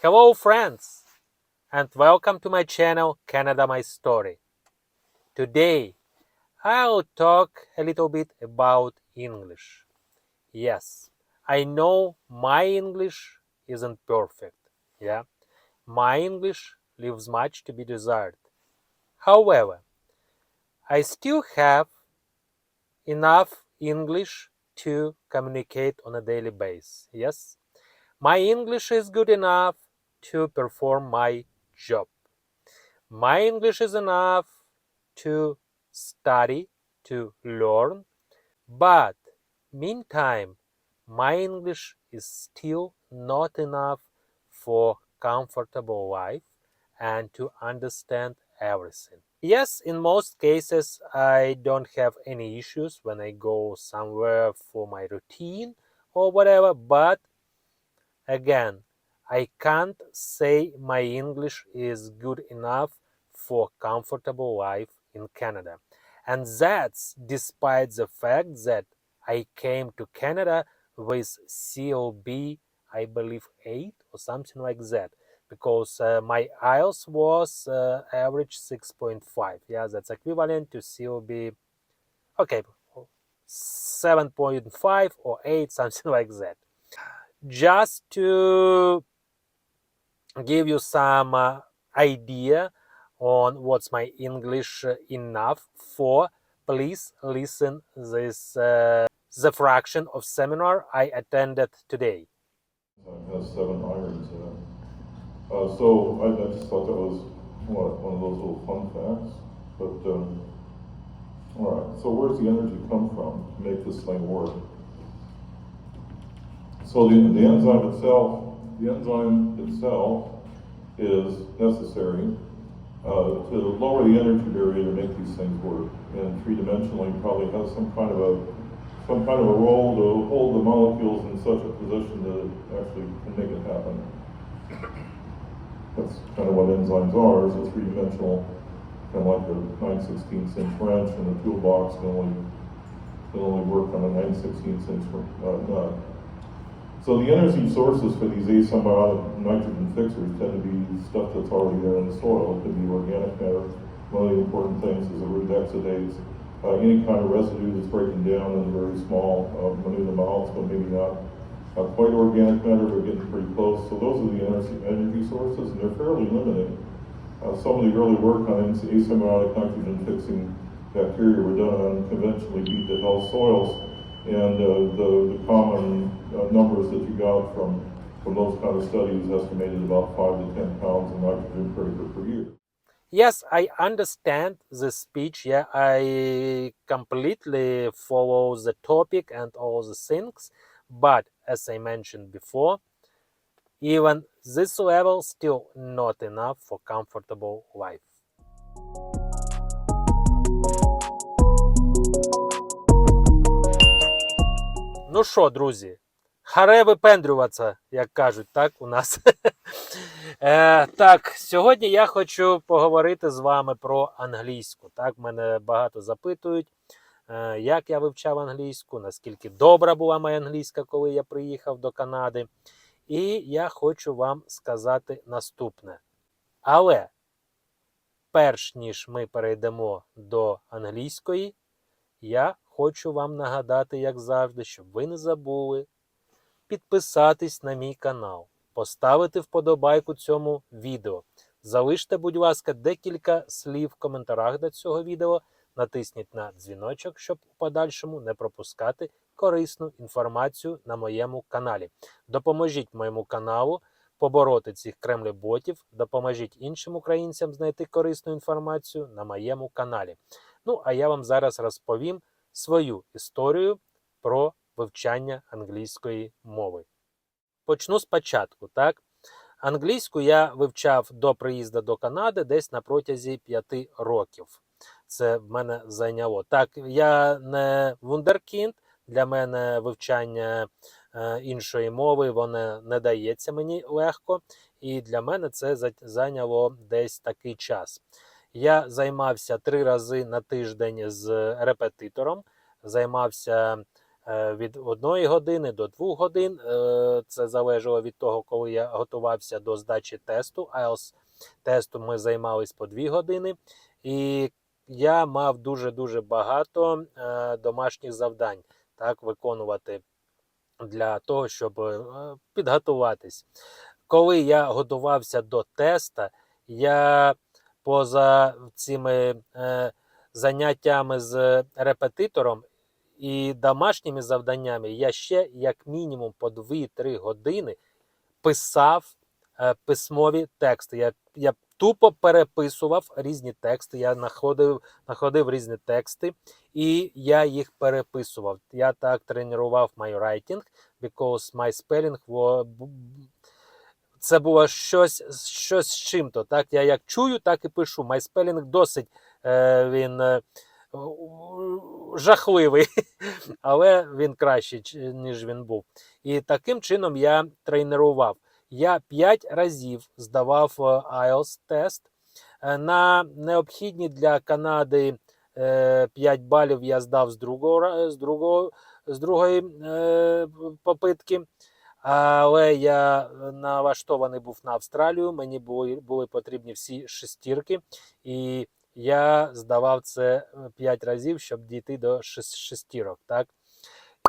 Hello, friends, and welcome to my channel Canada My Story. Today, I'll talk a little bit about English. Yes, I know my English isn't perfect. Yeah, my English leaves much to be desired. However, I still have enough English to communicate on a daily basis. Yes, my English is good enough to perform my job. My English is enough to study, to learn, but meantime, my English is still not enough for comfortable life and to understand everything. Yes, in most cases, I don't have any issues when I go somewhere for my routine or whatever, but again, I can't say my English is good enough for comfortable life in Canada. And that's despite the fact that I came to Canada with COB, I believe 8 or something like that because uh, my IELTS was uh, average 6.5. Yeah, that's equivalent to COB, okay, 7.5 or 8, something like that. Just to give you some uh, idea on what's my English enough for, please listen this uh, the fraction of seminar I attended today. Has seven irons. Uh, so I, I just thought that was what, one of those little fun facts. But um, all right. So where's the energy come from to make this thing work? So the, the enzyme itself, the enzyme itself is necessary uh, to lower the energy barrier to make these things work. And three dimensionally probably has some kind of a some kind of a role to hold the molecules in such a position that actually can make it happen. That's kind of what enzymes are, is a three-dimensional, kind of like a 9 16 inch wrench and a toolbox can only, can only work on a 9 16 inch uh, nut. So the energy sources for these asymbiotic nitrogen fixers tend to be stuff that's already there in the soil. It could be organic matter. One of the important things is the root exudates. Uh, any kind of residue that's breaking down in very small, uh, minute amounts, but maybe not uh, quite organic matter, but getting pretty close. So those are the energy, energy sources, and they're fairly limited. Uh, some of the early work on asymbiotic nitrogen fixing bacteria were done on conventionally beat to health soils, and uh, the, the common uh, numbers that you got from, from those kind of studies estimated about 5 to 10 pounds of nitrogen per acre per year. Yes, I understand the speech. Yeah, I completely follow the topic and all the things. But as I mentioned before, even this level still not enough for comfortable life. Ну що, друзі, харе випендрюватися, як кажуть, так у нас. Е, так, сьогодні я хочу поговорити з вами про англійську. Так, мене багато запитують, е, як я вивчав англійську, наскільки добра була моя англійська, коли я приїхав до Канади. І я хочу вам сказати наступне. Але перш ніж ми перейдемо до англійської, я хочу вам нагадати, як завжди, щоб ви не забули підписатись на мій канал, поставити вподобайку цьому відео. Залиште, будь ласка, декілька слів в коментарях до цього відео. Натисніть на дзвіночок, щоб у подальшому не пропускати корисну інформацію на моєму каналі. Допоможіть моєму каналу побороти цих кремлеботів, допоможіть іншим українцям знайти корисну інформацію на моєму каналі. Ну, а я вам зараз розповім свою історію про вивчання англійської мови. Почну спочатку. Так? Англійську я вивчав до приїзду до Канади десь на протязі 5 років. Це в мене зайняло. Так, я не вундеркінд, для мене вивчання е, іншої мови воно не дається мені легко, і для мене це зайняло десь такий час. Я займався три рази на тиждень з репетитором, займався е, від одної години до двох годин. Е, Це залежало від того, коли я готувався до здачі тесту. IELTS тесту ми займались по дві години. І я мав дуже-дуже багато е, домашніх завдань так, виконувати для того, щоб е, підготуватись. Коли я готувався до теста, я поза цими е, заняттями з репетитором і домашніми завданнями, я ще як мінімум по 2-3 години писав е, письмові тексти. Я, я тупо переписував різні тексти. Я знаходив, знаходив різні тексти і я їх переписував. Я так тренував my writing, because my spelling це було щось, щось з чим-то. Так? Я як чую, так і пишу. Spelling досить е, він е, жахливий, але він кращий, ніж він був. І таким чином я тренував. Я 5 разів здавав е, IELTS тест. Е, На необхідні для Канади е, 5 балів я здав з другого, з другого, з другої е, попитки. Але я налаштований був на Австралію. Мені були, були потрібні всі шестірки, і я здавав це 5 разів, щоб дійти до шестірок. Так?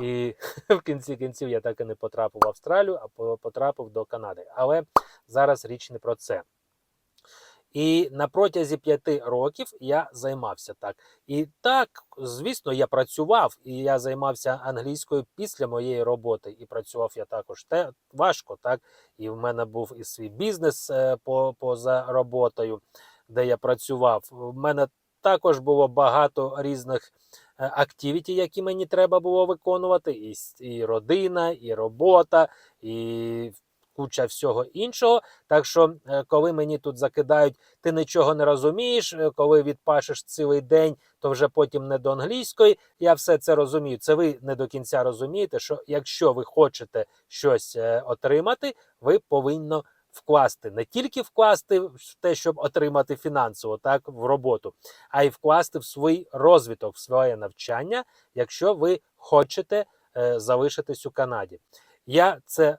І в кінці кінців я так і не потрапив в Австралію, а потрапив до Канади. Але зараз річ не про це. І на протязі п'яти років я займався так. І так, звісно, я працював, і я займався англійською після моєї роботи. І працював я також те важко, так. І в мене був і свій бізнес е, по, поза роботою, де я працював. В мене також було багато різних е, активіті, які мені треба було виконувати. І, і родина, і робота, і куча всього іншого. Так що, е, коли мені тут закидають, ти нічого не розумієш, е, коли відпашеш цілий день, то вже потім не до англійської. Я все це розумію. Це ви не до кінця розумієте, що якщо ви хочете щось е, отримати, ви повинно вкласти не тільки вкласти в те, щоб отримати фінансово, так в роботу, а й вкласти в свій розвиток, в своє навчання, якщо ви хочете залишитись у Канаді. Я це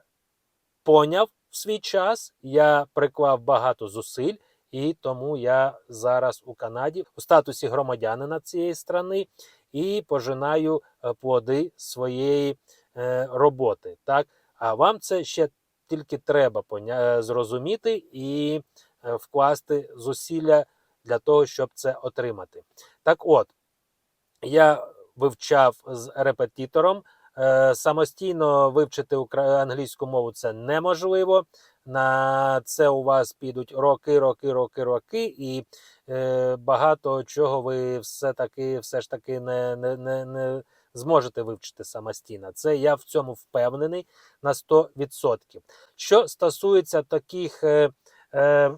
поняв в свій час, я приклав багато зусиль, і тому я зараз у Канаді у статусі громадянина цієї країни і пожинаю е, плоди своєї е, роботи. Так? А вам це ще тільки треба поня- е, зрозуміти і е, вкласти зусилля для того, щоб це отримати. Так от, я вивчав з репетитором. Е, Самостійно вивчити англійську мову це неможливо. На це у вас підуть роки, роки, роки, роки, і е, багато чого ви все таки, все ж таки не, не, не, не зможете вивчити самостійно. Це я в цьому впевнений на 100%. Що стосується таких е, е,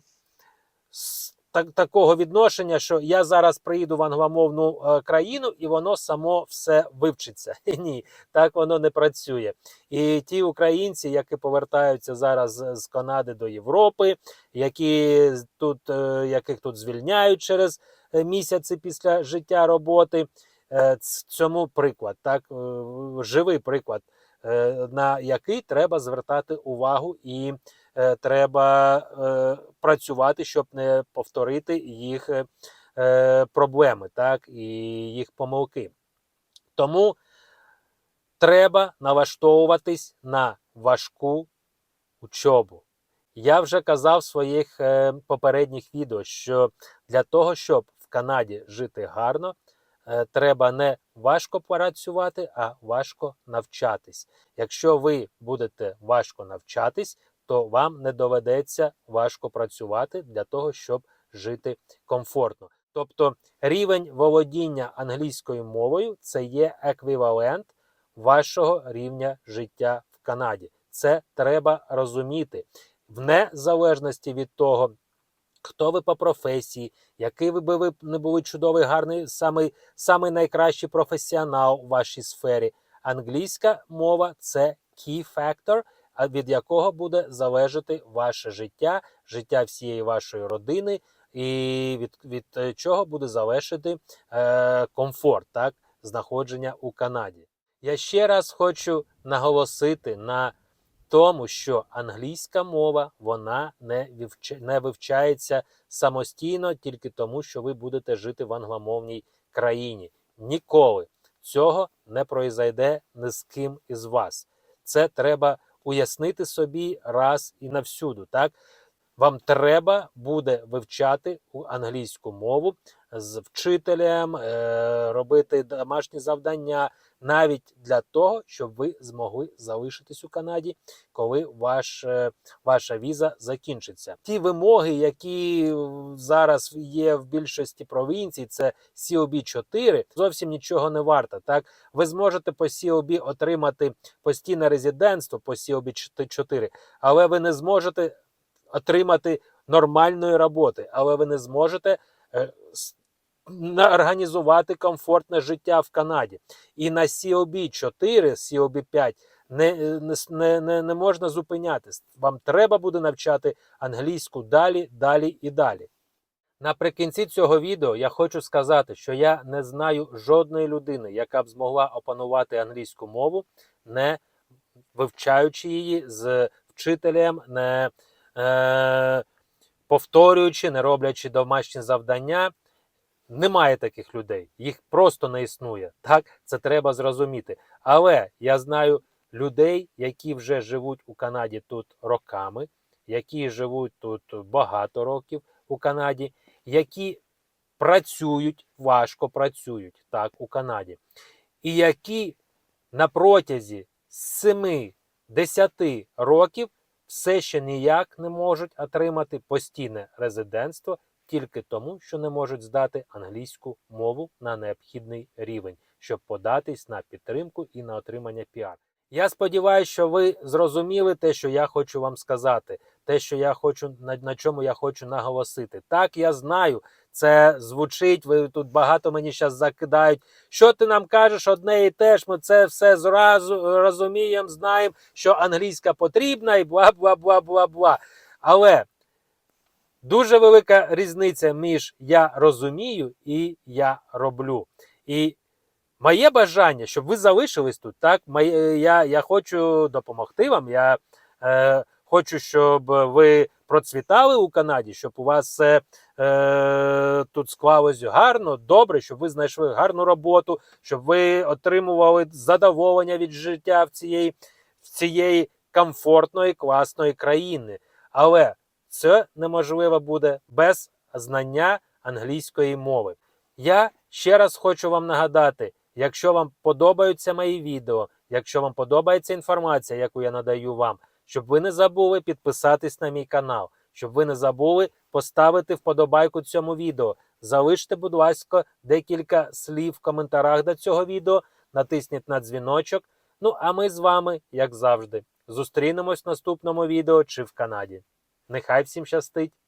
так, такого відношення, що я зараз приїду в англомовну е, країну і воно само все вивчиться. Ні, так воно не працює. І ті українці, які повертаються зараз з- Канади до Європи, які тут, е, яких тут звільняють через е, місяці після життя роботи, е, цьому приклад, так, е, живий приклад, на який треба звертати увагу і е, треба е, працювати, щоб не повторити їх е, е, проблеми, так, і їх помилки. Тому треба налаштовуватись на важку учобу. Я вже казав в своїх е, попередніх відео, що для того, щоб в Канаді жити гарно, е, треба не важко працювати, а важко навчатись. Якщо ви будете важко навчатись, то вам не доведеться важко працювати для того, щоб жити комфортно. Тобто рівень володіння англійською мовою це є еквівалент вашого рівня життя в Канаді. Це треба розуміти в незалежності від того, хто ви по професії, який ви би ви не були чудовий, гарний, самий, самий найкращий професіонал у вашій сфері. Англійська мова це key factor, від якого буде залежати ваше життя, життя всієї вашої родини, і від, від е, чого буде залежати е, комфорт, так, знаходження у Канаді. Я ще раз хочу наголосити на тому, що англійська мова вона не, не вивчається самостійно тільки тому, що ви будете жити в англомовній країні. Ніколи цього не произойде ні з ким із вас. Це треба уяснити собі раз і навсюду. Так? Вам треба буде вивчати англійську мову з вчителем, е, робити домашні завдання, навіть для того, щоб ви змогли залишитись у Канаді, коли ваш, е, ваша віза закінчиться. Ті вимоги, які зараз є в більшості провінцій, це COB 4, зовсім нічого не варто. Так, ви зможете по COB отримати постійне резидентство по COB 4, але ви не зможете отримати нормальної роботи, але ви не зможете е, організувати комфортне життя в Канаді. І на COB 4, COB 5 не, не, не, не, не можна зупинятись. Вам треба буде навчати англійську далі, далі і далі. Наприкінці цього відео я хочу сказати, що я не знаю жодної людини, яка б змогла опанувати англійську мову, не вивчаючи її з вчителем, не е, повторюючи, не роблячи домашні завдання. Немає таких людей, їх просто не існує. Так, це треба зрозуміти. Але я знаю людей, які вже живуть у Канаді тут роками, які живуть тут багато років у Канаді, які працюють, важко працюють так у Канаді, і які на протязі 7-10 років все ще ніяк не можуть отримати постійне резидентство тільки тому, що не можуть здати англійську мову на необхідний рівень, щоб податись на підтримку і на отримання піар. Я сподіваюся, що ви зрозуміли те, що я хочу вам сказати, те, що я хочу на, на чому я хочу наголосити. Так, я знаю, це звучить. Ви тут багато мені зараз закидають. Що ти нам кажеш одне і те ж? Ми це все зразу розуміємо, знаємо, що англійська потрібна, і бла бла бла бла бла. Але дуже велика різниця між я розумію і я роблю. І моє бажання, щоб ви залишились тут, так моє, я, я хочу допомогти вам. Я е, хочу, щоб ви процвітали у Канаді, щоб у вас все е, тут склалось гарно, добре, щоб ви знайшли гарну роботу, щоб ви отримували задоволення від життя в цієї, в цієї комфортної, класної країни. Але це неможливо буде без знання англійської мови. Я ще раз хочу вам нагадати: якщо вам подобаються мої відео, якщо вам подобається інформація, яку я надаю вам, щоб ви не забули підписатись на мій канал, щоб ви не забули поставити вподобайку цьому відео. Залиште, будь ласка, декілька слів в коментарях до цього відео, натисніть на дзвіночок. Ну а ми з вами, як завжди, зустрінемось в наступному відео чи в Канаді. Нехай всім щастить!